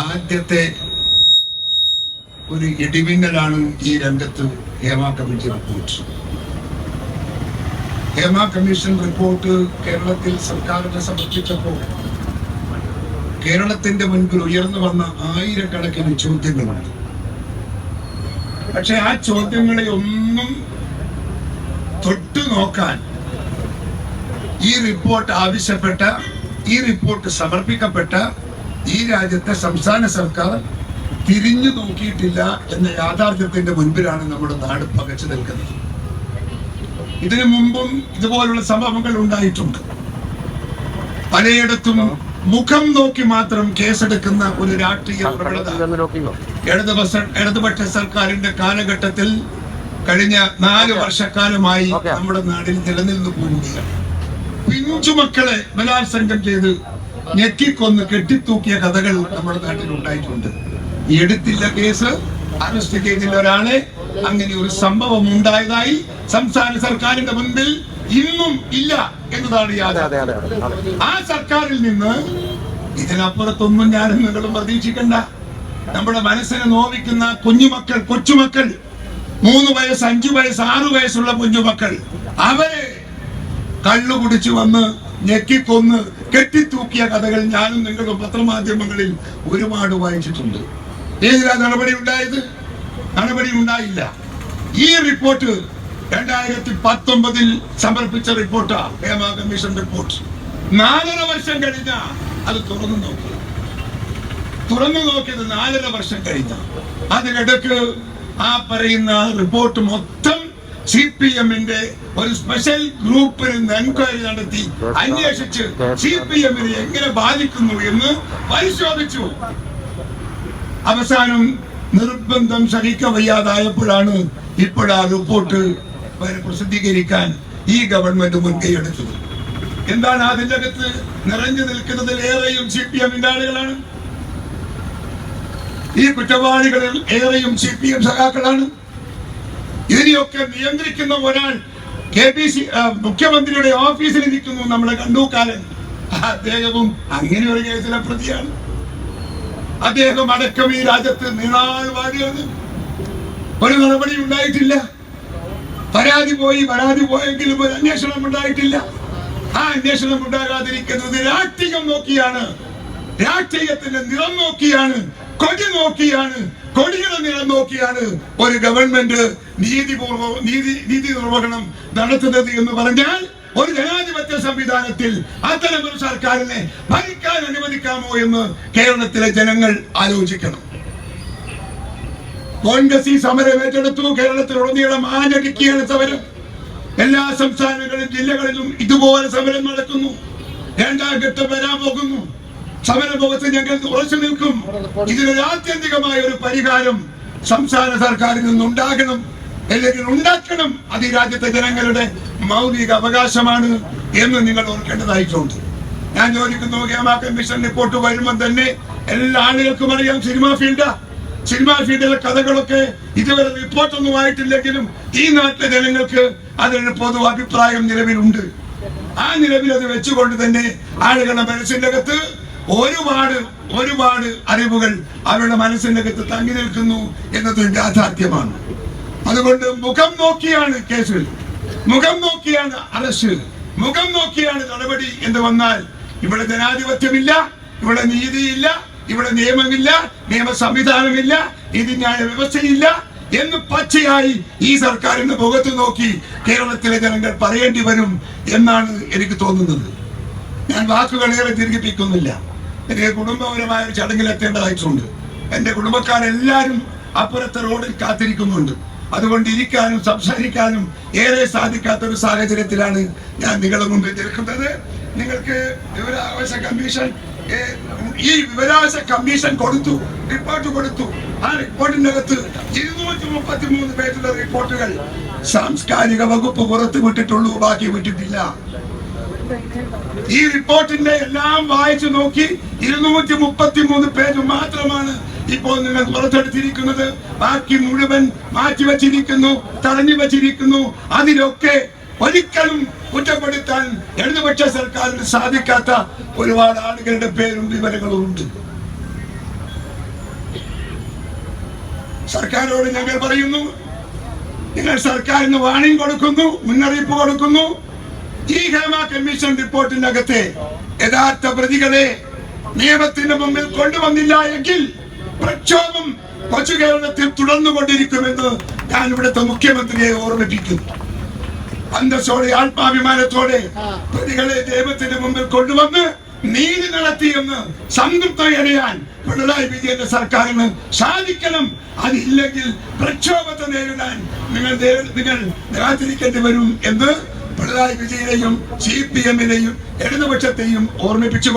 ആദ്യത്തെ ഒരു ഇടിമിന്നലാണ് ഈ രംഗത്ത് Hema committee report. Hema commission report കേരളത്തിൽ സർക്കാരിന് സമർപ്പിച്ചപ്പോൾ കേരളത്തിന്റെ മുൻപിൽ ഉയർന്നു വന്ന ആയിരക്കണക്കിന് ചോദ്യങ്ങളുണ്ട്. പക്ഷെ ആ ചോദ്യങ്ങളെ ഒന്നും തൊട്ടു നോക്കാൻ ഈ റിപ്പോർട്ട് ആവശ്യപ്പെട്ട ഈ റിപ്പോർട്ട് സമർപ്പിക്കപ്പെട്ട ഈ രാജ്യത്തെ സംസ്ഥാന സർക്കാർ തിരിഞ്ഞു നോക്കിയിട്ടില്ല എന്ന യാഥാർത്ഥ്യത്തിന്റെ മുൻപിലാണ് നമ്മുടെ നാട് പകച്ചു നിൽക്കുന്നത്. ഇതിനു മുമ്പും ഇതുപോലുള്ള സംഭവങ്ങൾ ഉണ്ടായിട്ടുണ്ട്. പലയിടത്തും മുഖം നോക്കി മാത്രം കേസെടുക്കുന്ന ഒരു രാഷ്ട്രീയ പ്രവണത. ഇടതുപക്ഷ ഇടതുപക്ഷ സർക്കാരിന്റെ കാലഘട്ടത്തിൽ കഴിഞ്ഞ നാല് വർഷക്കാലമായി നമ്മുടെ നാടിൽ നിലനിന്നു പോവുകയാണ്. പിഞ്ചുമക്കളെ ബലാത്സംഗം ചെയ്ത് ഞെക്കിക്കൊന്ന് കെട്ടിത്തൂക്കിയ കഥകൾ നമ്മുടെ നാട്ടിൽ ഉണ്ടായിട്ടുണ്ട് ഈ എടുത്തില്ല കേസ് അറസ്റ്റ് ചെയ്തില്ല ഒരാളെ അങ്ങനെ ഒരു സംഭവം ഉണ്ടായതായി സംസ്ഥാന സർക്കാരിന്റെ മുൻപിൽ ഇന്നും ഇല്ല എന്നതാണ് യാഥാർത്ഥ്യം ആ സർക്കാരിൽ നിന്ന് ഇതിനപ്പുറത്തൊന്നും ഞാനും നിങ്ങളും പ്രതീക്ഷിക്കണ്ട. നമ്മുടെ മനസ്സിനെ നോവിക്കുന്ന കുഞ്ഞുമക്കൾ കൊച്ചുമക്കൾ മൂന്ന് വയസ്സ് അഞ്ചു വയസ്സ് ആറു വയസ്സുള്ള കുഞ്ഞുമക്കൾ അവരെ കള്ളു കുടിച്ചു വന്ന് ഞെക്കിക്കൊന്ന് കെട്ടിത്തൂക്കിയ കഥകൾ ഞാനും നിങ്ങളുടെ പത്രമാധ്യമങ്ങളിൽ ഒരുപാട് വായിച്ചിട്ടുണ്ട്. ഏതിലാ നടപടി ഉണ്ടായത്? നടപടി ഉണ്ടായില്ല. ഈ റിപ്പോർട്ട് രണ്ടായിരത്തി പത്തൊമ്പതിൽ സമർപ്പിച്ച റിപ്പോർട്ടാണ് ഹേമ കമ്മീഷൻ റിപ്പോർട്ട്. നാലര വർഷം കഴിഞ്ഞ അത് തുറന്നു നോക്കി. തുറന്നു നോക്കിയത് നാലര വർഷം കഴിഞ്ഞ. അതിനിടക്ക് ആ പറയുന്ന റിപ്പോർട്ട് മൊത്തം സി പി എമ്മിന്റെ ഒരു സ്പെഷ്യൽ ഗ്രൂപ്പിൽ എൻക്വയറി നടത്തി അന്വേഷിച്ച് സി പി എമ്മിനെ എങ്ങനെ ബാധിക്കുന്നു എന്ന് പരിശോധിച്ചു. അവസാനം നിർബന്ധം സഹിക്ക വയ്യാതായപ്പോഴാണ് ഇപ്പോഴാ റിപ്പോർട്ട് പ്രസിദ്ധീകരിക്കാൻ ഈ ഗവൺമെന്റ് മുൻകൈയെടുത്തത് എന്താണ് അതിന്റെ അകത്ത് നിറഞ്ഞു നിൽക്കുന്നതിൽ ഏറെയും സി പി എമ്മിന്റെ ആളുകളാണ്? ഈ കുറ്റവാളികളിൽ ഏറെയും സി പി എം സഖാക്കളാണ്. ഇതിനെയൊക്കെ നിയന്ത്രിക്കുന്ന ഒരാൾ കെ പി സി മുഖ്യമന്ത്രിയുടെ ഓഫീസിൽ ഇരിക്കുന്നു നമ്മുടെ കണ്ടൂക്കാലൻ അദ്ദേഹവും അങ്ങനെ ഒരു കേസിലെ പ്രതിയാണ്. അദ്ദേഹം അടക്കം ഈ രാജ്യത്ത് നീണാൾ ഒരു നടപടി ഉണ്ടായിട്ടില്ല. പരാതി പോയി പരാതി പോയെങ്കിലും ഒരു അന്വേഷണം ഉണ്ടായിട്ടില്ല. ആ അന്വേഷണം ഉണ്ടാകാതിരിക്കുന്നത് രാഷ്ട്രീയം നോക്കിയാണ്. രാഷ്ട്രീയത്തിന്റെ നിറം നോക്കിയാണ്. കൊടി നോക്കിയാണ്. കൊടിയുടെ നിറം നോക്കിയാണ് ഒരു ഗവൺമെന്റ് നീതിപൂർവ നീതി നീതി നിർവഹണം നടത്തുന്നത് എന്ന് പറഞ്ഞാൽ ഒരു ജനാധിപത്യ സംവിധാനത്തിൽ അത്തരം ഒരു സർക്കാരിനെ ഭരിക്കാൻ അനുവദിക്കാമോ എന്ന് കേരളത്തിലെ ജനങ്ങൾ ആലോചിക്കണം. കോൺഗ്രസ് ഈ സമരം ഏറ്റെടുത്തു കേരളത്തിലുടനീളം ആഞ്ഞടിക്കുകയാണ് സമരം. എല്ലാ സംസ്ഥാനങ്ങളിലും ജില്ലകളിലും ഇതുപോലെ സമരം നടക്കുന്നു. രണ്ടാം ഘട്ടം വരാൻ പോകുന്നു. സമരമുഖത്ത് ഞങ്ങൾ ഉറച്ചു നിൽക്കും. ഇതിനൊരു ആത്യന്തികമായ ഒരു പരിഹാരം സംസ്ഥാന സർക്കാരിൽ നിന്നുണ്ടാകണം. അല്ലെങ്കിൽ ഉണ്ടാക്കണം. അത് ഈ രാജ്യത്തെ ജനങ്ങളുടെ മൗലിക അവകാശമാണ് എന്ന് നിങ്ങൾ ഓർക്കേണ്ടതായിട്ടുണ്ട് ഞാൻ ചോദിക്കുന്നു ഹേമ കമ്മീഷൻ റിപ്പോർട്ട് വരുമ്പോൾ തന്നെ എല്ലാ ആളുകൾക്കും അറിയാം സിനിമാ ഫീൽഡാ. സിനിമാ ഫീൽഡിലെ കഥകളൊക്കെ ഇതുവരെ റിപ്പോർട്ടൊന്നും ആയിട്ടില്ലെങ്കിലും ഈ നാട്ടിലെ ജനങ്ങൾക്ക് അതിനൊരു പൊതു അഭിപ്രായം നിലവിലുണ്ട്. ആ നിലവിൽ അത് വെച്ചുകൊണ്ട് തന്നെ ആളുകളുടെ മനസ്സിന്റെ അകത്ത് ഒരുപാട് ഒരുപാട് അറിവുകൾ അവരുടെ മനസ്സിന്റെ അകത്ത് തങ്ങി നിൽക്കുന്നു എന്നത് യാഥാർത്ഥ്യമാണ്. അതുകൊണ്ട് മുഖം നോക്കിയാണ് കേസ്. മുഖം നോക്കിയാണ് അറസ്റ്റ്. മുഖം നോക്കിയാണ് നടപടി എന്ന് വന്നാൽ ഇവിടെ ജനാധിപത്യമില്ല ഇവിടെ നീതിയില്ല ഇവിടെ നിയമമില്ല നിയമ സംവിധാനമില്ല നീതിന്യായ വ്യവസ്ഥയില്ല എന്ന് പച്ചയായി ഈ സർക്കാരിന്റെ മുഖത്ത് നോക്കി കേരളത്തിലെ ജനങ്ങൾ പറയേണ്ടി വരും എന്നാണ് എനിക്ക് തോന്നുന്നത്. ഞാൻ വാക്കുകളേറെ ദീർഘിപ്പിക്കുന്നില്ല. എനിക്ക് കുടുംബപരമായ ഒരു ചടങ്ങിൽ എത്തേണ്ടതായിട്ടുണ്ട്. എന്റെ കുടുംബക്കാരെല്ലാരും അപ്പുറത്തെ റോഡിൽ കാത്തിരിക്കുന്നുണ്ട്. അതുകൊണ്ട് ഇരിക്കാനും സംസാരിക്കാനും ഏറെ സാധിക്കാത്ത ഒരു സാഹചര്യത്തിലാണ് ഞാൻ നിങ്ങളുടെ മുമ്പിൽ നിൽക്കുന്നത്. നിങ്ങൾക്ക് വിവരാവകാശ കമ്മീഷൻ ഈ വിവരാവകാശ കമ്മീഷൻ കൊടുത്തു റിപ്പോർട്ട് കൊടുത്തു. ആ റിപ്പോർട്ടിന്റെ അകത്ത് ഇരുന്നൂറ്റി മുപ്പത്തി മൂന്ന് പേജുള്ള റിപ്പോർട്ടുകൾ സാംസ്കാരിക വകുപ്പ് പുറത്തു വിട്ടിട്ടുള്ളൂ ബാക്കി വിട്ടിട്ടില്ല. ഈ റിപ്പോർട്ടിന്റെ എല്ലാം വായിച്ചു നോക്കി ഇരുന്നൂറ്റി മുപ്പത്തി മൂന്ന് പേജ് മാത്രമാണ് ഇപ്പോൾ നിങ്ങൾ പുറത്തെടുത്തിരിക്കുന്നത്. ബാക്കി മുഴുവൻ മാറ്റിവെച്ചിരിക്കുന്നു തടഞ്ഞു വച്ചിരിക്കുന്നു അതിലൊക്കെ ഒരിക്കലും കുറ്റപ്പെടുത്താൻ ഇടതുപക്ഷ സർക്കാരിന് സാധിക്കാത്ത ഒരുപാട് ആളുകളുടെ പേരും വിവരങ്ങളും ഉണ്ട്. സർക്കാരോട് ഞങ്ങൾ പറയുന്നു നിങ്ങൾ സർക്കാരിന് വാണിംഗ് കൊടുക്കുന്നു മുന്നറിയിപ്പ് കൊടുക്കുന്നു. ഈ ഹേമ കമ്മീഷൻ റിപ്പോർട്ടിനകത്ത് യഥാർത്ഥ പ്രതികളെ നിയമത്തിന്റെ മുമ്പിൽ കൊണ്ടുവന്നില്ല എങ്കിൽ പ്രക്ഷോഭം കൊച്ചു കേരളത്തിൽ തുടർന്നുകൊണ്ടിരിക്കുമെന്ന് ഞാൻ ഇവിടുത്തെ മുഖ്യമന്ത്രിയെ ഓർമ്മിപ്പിക്കുന്നു. അന്തസ്സോടെ ആത്മാഭിമാനത്തോടെ പ്രതികളെ ദൈവത്തിന്റെ മുമ്പിൽ കൊണ്ടുവന്ന് നീതി നടത്തിയെന്ന് സംതൃപ്തി അറിയാൻ പിണറായി വിജയന്റെ സർക്കാരിന് സാധിക്കണം. അതില്ലെങ്കിൽ പ്രക്ഷോഭത്തെ നേരിടാൻ നിങ്ങൾ നിങ്ങൾ കാത്തിരിക്കേണ്ടി വരും എന്ന് പിണറായി വിജയനെയും സി പി എമ്മിനെയും ഇടതുപക്ഷത്തെയും ഓർമ്മിപ്പിച്ചുകൊണ്ട്